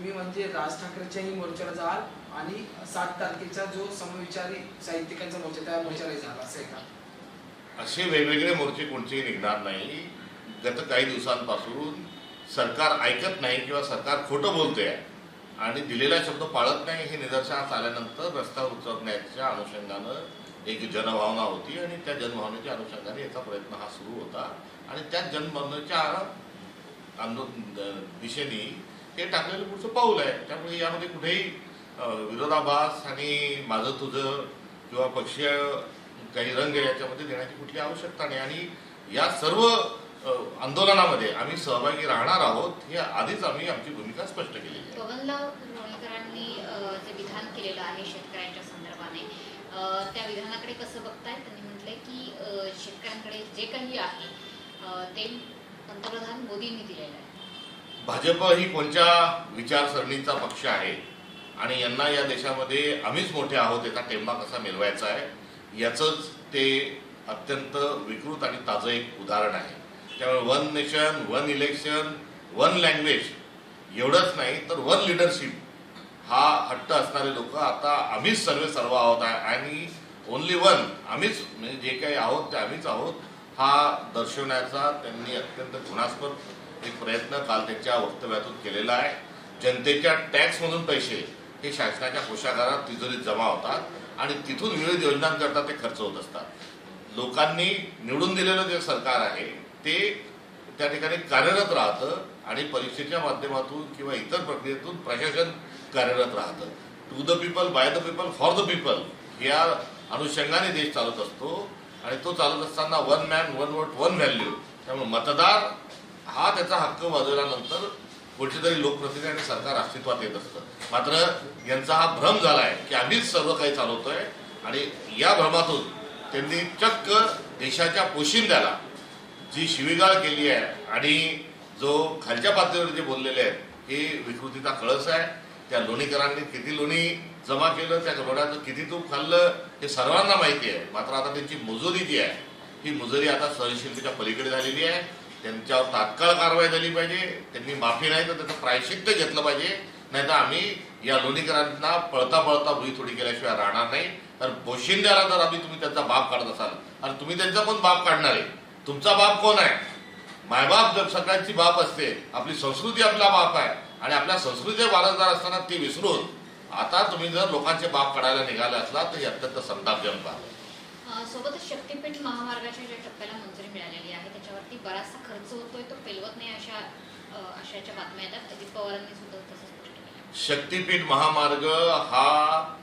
तुम्ही म्हणजे राज ठाकरेच्याही मोर्चाला जाल आणि सात तारखेचा जो समविचारी साहित्यिकांचा मोर्चा त्या मोर्चाला जाल असं आहे का? असे वेगवेगळे मोर्चे कोणतेही निघणार नाही. गत काही दिवसांपासून सरकार ऐकत नाही किंवा सरकार खोटं बोलते आहे आणि दिलेला शब्द पाळत नाही हे निदर्शनास आल्यानंतर रस्ता उतरण्याच्या अनुषंगानं एक जनभावना होती आणि त्या जनभावनेच्या अनुषंगाने याचा प्रयत्न हा सुरू होता. आणि त्या जनभावनेच्या आंदोलन दिशेने हे टाकलेलं पुढचं पाऊल आहे. त्यामुळे यामध्ये कुठेही विरोधाभास आणि माझं तुझं किंवा पक्षीय काही रंग याच्यामध्ये देण्याची कुठली आवश्यकता नाही. आणि या सर्व आंदोलनामध्ये आम्ही सहभागी राहणार आहोत हे आधीच आम्ही आमची भूमिका स्पष्ट केलेली आहे. पवनराव लोणीकरांनी जे विधान केलेलं आहे शेतकऱ्यांच्या संदर्भाने त्या विधानाकडे कसं बघताय? त्यांनी म्हटलंय की शेतकऱ्यांकडे जे काही आहे ते पंतप्रधान मोदींनी दिलेलं आहे. भाजप ही कोणत्या विचारसरणीचा पक्ष आहे? आणि यांना या देशामध्ये आम्हीच मोठे आहोत याचा टेंबा कसा मिळवायचा आहे? याचंच ते अत्यंत विकृत आणि ताजं एक उदाहरण आहे. त्यामुळे one nation one election one language एवढंच नाही तर वन लिडरशिप हा हट्ट असणारे लोक आता आम्हीच सर्व सर्व आहोत. आणि ओनली वन आम्हीच म्हणजे जे काही आहोत ते आम्हीच आहोत. हा दर्शवण्याचा त्यांनी अत्यंत घृणास्पद एक प्रयत्न काल त्यांच्या वक्तव्यातून केलेला आहे. जनतेच्या टॅक्समधून पैसे हे शासनाच्या कोशागारात तिजोरीत जमा होतात आणि तिथून विविध योजनांकरता ते खर्च होत असतात. लोकांनी निवडून दिलेलं जे सरकार आहे ते त्या ठिकाणी कार्यरत राहतं आणि परीक्षेच्या माध्यमातून किंवा इतर प्रक्रियेतून प्रशासन कार्यरत राहतं. To the people by the people for the people या अनुषंगाने देश चालत असतो. आणि तो चालत असताना one man one vote one value त्यामुळे मतदार हा त्याचा हक्क वाजवल्यानंतर कुठची तरी लोकप्रतिनिधी आणि सरकार अस्तित्वात येत असतं. मात्र यांचा हा भ्रम झालाय की आम्हीच सर्व काही चालवतोय आणि या भ्रमातून त्यांनी चक्क देशाच्या पोशिंद्याला जी शिवीगाळ केली आहे आणि जो खालच्या पातळीवर जे बोललेले आहेत हे विकृतीचा कळस आहे. त्या लोणीकरांनी किती लोणी जमा केलं त्या लोण्याचं किती तूप खाल्लं हे सर्वांना माहिती आहे. मात्र आता त्यांची मुजुरी जी आहे ही मुजुरी आता सहनशीलतेच्या पलीकडे झालेली आहे. त्यांच्यावर तात्काळ कारवाई झाली पाहिजे. त्यांनी माफी नाही तर त्याचं प्रायश्चित्त घेतलं पाहिजे. नाही तर आम्ही या लोणीकरांना पळता पळता भुई थोडी केल्याशिवाय राहणार नाही. तर बोशिंद्याला जर आम्ही तुम्ही त्यांचा बाप काढत असाल आणि तुम्ही त्यांचा पण बाप काढणार आहे. तुमचा बाप कोण आहे? मायबाप जर सगळ्यांची बाप असते आपली संस्कृती आपला बाप आहे. आणि आपल्या संस्कृतीचे वारसदार असताना ती विसरून आता तुम्ही जर लोकांचे बाप काढायला निघाले असला तर अत्यंत संतापजनक आहे. सोबतच शक्तीपीठ महामार्गाच्या ज्या टप्प्याला मंजुरी मिळालेली आहे त्याच्यावरती बराचसा खर्च होतोय तो पेलवत नाही अशा आशयाच्या बातम्या येतात. अजित पवारांनी सुद्धा तसं स्पष्ट केलं. शक्तीपीठ महामार्ग हा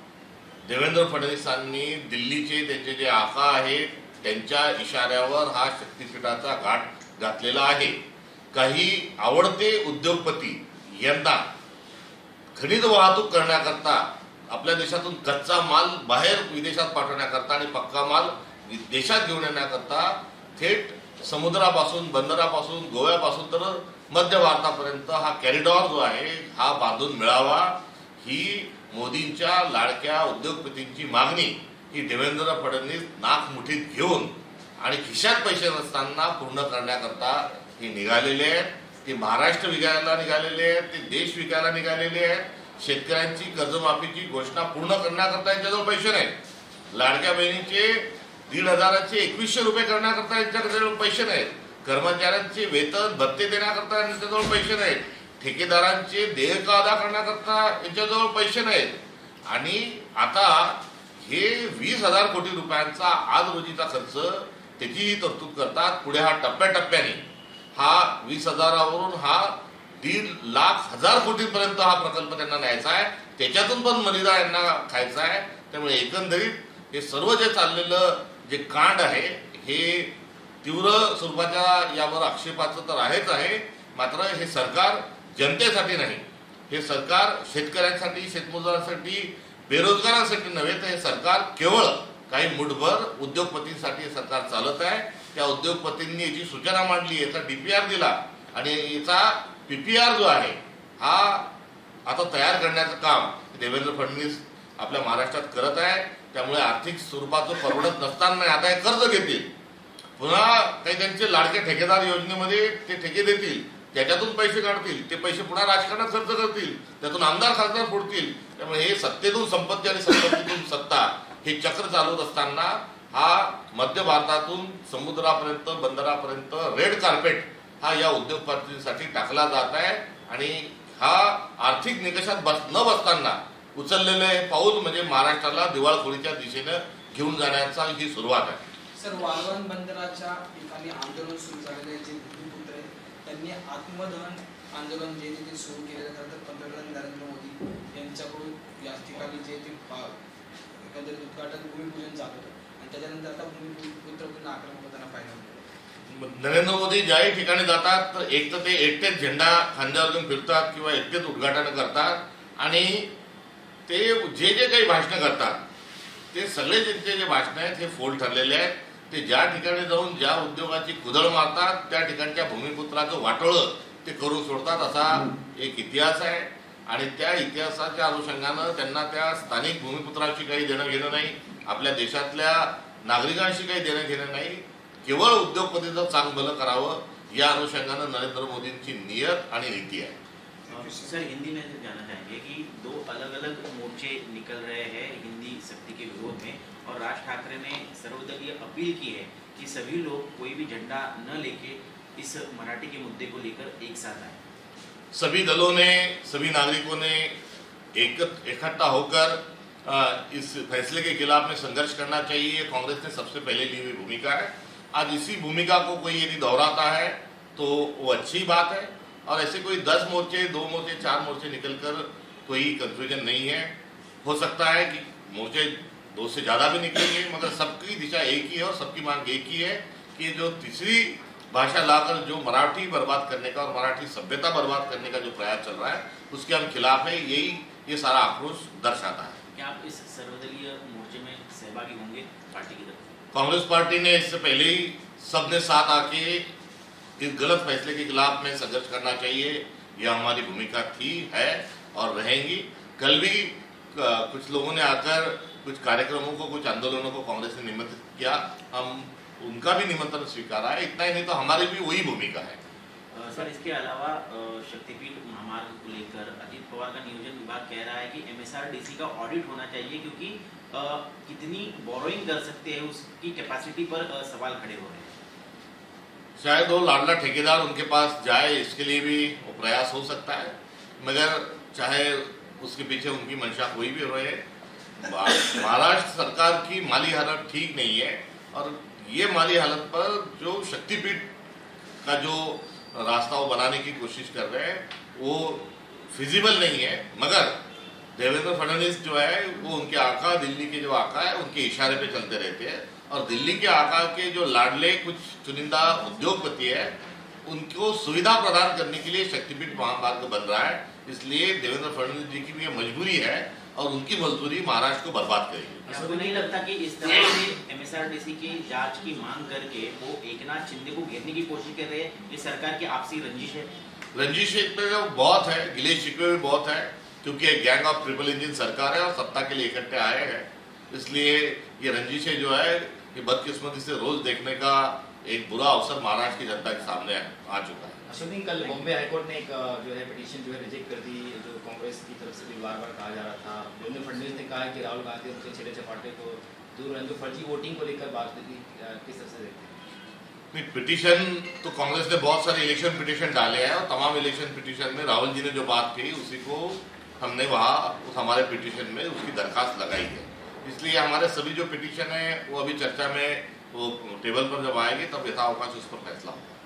देवेंद्र फडणवीसांनी दिल्लीचे त्यांचे जे आका आहेत त्यांच्या इशाऱ्यावर हा शक्तीपीठाचा घाट घातलेला आहे. काही आवडते उद्योगपती यंदा खनिज वाहतूक करण्याकरता आपल्या देशातून कच्चा माल बाहेर विदेशात पाठवण्याकरता आणि पक्का माल देशात घेऊन येण्याकरता थेट समुद्रापासून बंदरापासून गोव्यापासून तर मध्य भारतापर्यंत हा कॅरिडॉर जो आहे हा बांधून मिळावा ही मोदींच्या लाडक्या उद्योगपतींची मागणी ही देवेंद्र फडणवीस नाक मुठीत घेऊन आणि खिशात पैसे नसताना पूर्ण करण्याकरता हे निघालेले आहेत ते महाराष्ट्र विकायला निघालेले आहेत ते देश विकायला निघालेले आहेत. शेतकऱ्यांची कर्जमाफीची घोषणा पूर्ण करण्याकरता यांच्याजवळ पैसे नाहीत. लाडक्या बहिणीचे दीड हजाराचे एकवीसशे रुपये करण्याकरता यांच्याकडे पैसे नाहीत. कर्मचाऱ्यांचे वेतन भत्ते देण्याकरता यांच्याजवळ पैसे नाहीत. ठेकेदारांचे देयक अदा करण्याकरता यांच्याजवळ पैसे नाहीत? आणि आता हे वीस हजार कोटी रुपयांचा आज रोजीचा खर्च त्याचीही तरतूद करतात. पुढे हा टप्प्याटप्प्याने. हा वीस हजारावरून हा दीड लाख हजार कोटीपर्यंत हा प्रकल्प त्यांना न्यायचा आहे. त्याच्यातून पण मलिदा यांना खायचा आहे. त्यामुळे एकंदरीत हे सर्व जे चाललेलं जे कांड आहे हे तीव्र स्वरूपाच्या यावर आक्षेपाचं तर आहेच आहे. मात्र हे सरकार जनतेसाठी नाही. हे सरकार शेतकऱ्यांसाठी शेतमजुरांसाठी बेरोजगारांसाठी नव्हे तर हे सरकार केवळ काही मुठभर उद्योगपतींसाठी सरकार चालत आहे. त्या उद्योगपतींनी जी सूचना मांडली याचा डीपीआर दिला आणि याचा पीपीआर जो आहे हा आता तयार करण्याचं काम देवेंद्र फडणवीस आपल्या महाराष्ट्रात करत आहे. त्यामुळे आर्थिक स्वरूपाचं परवडत नसताना आता हे कर्ज घेतील. पुन्हा काही त्यांचे लाडके ठेकेदार योजनेमध्ये ते ठेके देतील त्याच्यातून पैसे काढतील ते पैसे पुन्हा राजकारणात खर्च करतील त्यातून आमदार खासदार फोडतील. त्यामुळे हे सत्तेतून संपत्ती आणि संपत्तीतून सत्ता हे चक्र चालवत असताना हा मध्य भारतातून समुद्रापर्यंत बंदरापर्यंत रेड कार्पेट हा या उद्योगपतींसाठी टाकला जात आहे. आणि हा आर्थिक निकषात बस न बसताना उचललेलं हे पाऊल म्हणजे महाराष्ट्राला दिवाळखोरीच्या दिशेनं घेऊन जाण्याचा ही सुरुवात आहे. सर वाळवण बंदराच्या ठिकाणी आंदोलन सुरू झालेले जे भूमिपुत्र आहेत त्यांनी आत्मदहन आंदोलन जे ते सुरू केलेलं खरं तर पंतप्रधान नरेंद्र मोदी यांच्याकडून या ठिकाणी जे ते एखाद्या एकंदरीत उद्घाटन भूमिपूजन झालं होतं आणि त्याच्यानंतर आता भूमिपुत्र पुन्हा आक्रमक होताना पाहिजे नरेंद्र मोदी ज्याही ठिकाणी जातात तर एक तर ते एकटेच झेंडा खांद्यावर घेऊन फिरतात किंवा एकटेच उद्घाटन करतात आणि ते जे जे काही भाषणं करतात ते सगळे त्यांचे जे भाषणं आहेत हे फोल ठरलेले आहेत. ते ज्या ठिकाणी जाऊन ज्या उद्योगाची कुदळ मारतात त्या ठिकाणच्या भूमिपुत्राचं वाटोळं ते करून सोडतात. असा एक इतिहास आहे. आणि त्या इतिहासाच्या अनुषंगानं त्यांना त्या स्थानिक भूमिपुत्राशी काही देणं घेणं नाही आपल्या देशातल्या नागरिकांशी काही देणं घेणं नाही केवळ उद्योगपतीचं चांगलं करावं या अनुषंगानं नरेंद्र मोदींची नियत आणि नीती आहे. सर हिंदी में जानना चाहेंगे कि दो अलग अलग मोर्चे निकल रहे हैं हिंदी शक्ति के विरोध में और राज ठाकरे ने सर्वदलीय अपील की है कि सभी लोग कोई भी झंडा न लेके इस मराठी के मुद्दे को लेकर एक साथ आए। सभी दलों ने, सभी नागरिकों ने इकट्ठा होकर इस फैसले के खिलाफ में संघर्ष करना चाहिए। कांग्रेस ने सबसे पहले ली हुई भूमिका है। आज इसी भूमिका को कोई यदि दोहराता है तो वो अच्छी बात है। और ऐसे कोई दस मोर्चे, दो मोर्चे, चार मोर्चे निकलकर कोई कंफ्यूजन नहीं है। हो सकता है कि मोर्चे दो से ज़्यादा भी निकलेंगे, मगर सबकी दिशा एक ही है और सबकी मांग एक ही है कि जो तीसरी भाषा लाकर जो मराठी बर्बाद करने का और मराठी सभ्यता बर्बाद करने का जो प्रयास चल रहा है उसके हम खिलाफ है यही ये सारा आक्रोश दर्शाता है। क्या आप इस सर्वदलीय मोर्चे में सहभागी होंगे पार्टी की तरफ़ कांग्रेस पार्टी ने इससे पहले ही सबने साथ आके इस गलत फैसले के खिलाफ में संघर्ष करना चाहिए यह हमारी भूमिका थी है और रहेंगी। कल भी कुछ लोगों ने आकर कुछ कार्यक्रमों को कुछ आंदोलनों को कांग्रेस ने निमंत्रित किया। हम उनका भी निमंत्रण स्वीकारा है इतना ही नहीं तो हमारी भी वही भूमिका है। सर इसके अलावा शक्तिपीठ महामार्ग को लेकर अजीत पवार का नियोजन विभाग कह रहा है कि एमएसआरडीसी का ऑडिट होना चाहिए क्योंकि अ, कितनी बोरोइंग कर सकते हैं उसकी कैपेसिटी पर अ, सवाल खड़े हो रहे हैं। शायद वो लाडला ठेकेदार उनके पास जाए इसके लिए भी वो प्रयास हो सकता है। मगर चाहे उसके पीछे उनकी मंशा कोई भी रहे महाराष्ट्र सरकार की माली हालत ठीक नहीं है और ये माली हालत पर जो शक्तिपीठ का जो रास्ता वो बनाने की कोशिश कर रहे हैं, वो फिजिबल नहीं है। मगर देवेंद्र फडणवीस जो है, वो उनके आका, दिल्ली के जो आका है, उनके इशारे पे चलते रहते हैं। और दिल्ली के आका के जो लाडले कुछ चुनिंदा उद्योगपति है, उनको सुविधा प्रदान करने के लिए शक्तिपीठ महामार्ग बन रहा है। इसलिए देवेंद्र फडणवीस जी की भी मजबूरी है और उनकी मजदूरी महाराष्ट्र को बर्बाद करेगी आपको नहीं लगता कि इस तरह से एमएसआरटीसी की जाँच की मांग करके वो एकनाथ शिंदे को घेरने की कोशिश कर रहे हैं? ये सरकार की आपसी रंजिश है? रंजिश बहुत है गिले शिकवे भी बहुत है क्योंकि एक गैंग ऑफ़ ट्रिपल इंजन सरकार है और सत्ता के लिए इकट्ठे आए हैं। इसलिए ये रंजिशें जो है ये बदकिस्मती से रोज देखने का एक बुरा अवसर महाराष्ट्र की जनता के सामने आ चुका है। अशोक जी कल बॉम्बे हाईकोर्ट ने एक जो है पिटीशन जो है रिजेक्ट कर दी जो कांग्रेस की तरफ़ से भी बार बार कहा जा रहा था। देवेंद्र फडणवीस ने कहा कि राहुल गांधी उनके छेड़े चपाटे को दूर रहें जो फर्जी वोटिंग को लेकर बात थी किस तरह से देखते हैं? पिटीशन तो कांग्रेस ने बहुत सारे इलेक्शन पिटीशन डाले हैं और तमाम इलेक्शन पिटीशन में राहुल जी ने जो बात कही उसी को हमने वहाँ उस हमारे पिटीशन में उसकी दरखास्त लगाई है। इसलिए हमारे सभी जो पिटीशन है वो अभी चर्चा में वो टेबल पर जब आएंगे तब यथावकाश उस पर फैसला होगा।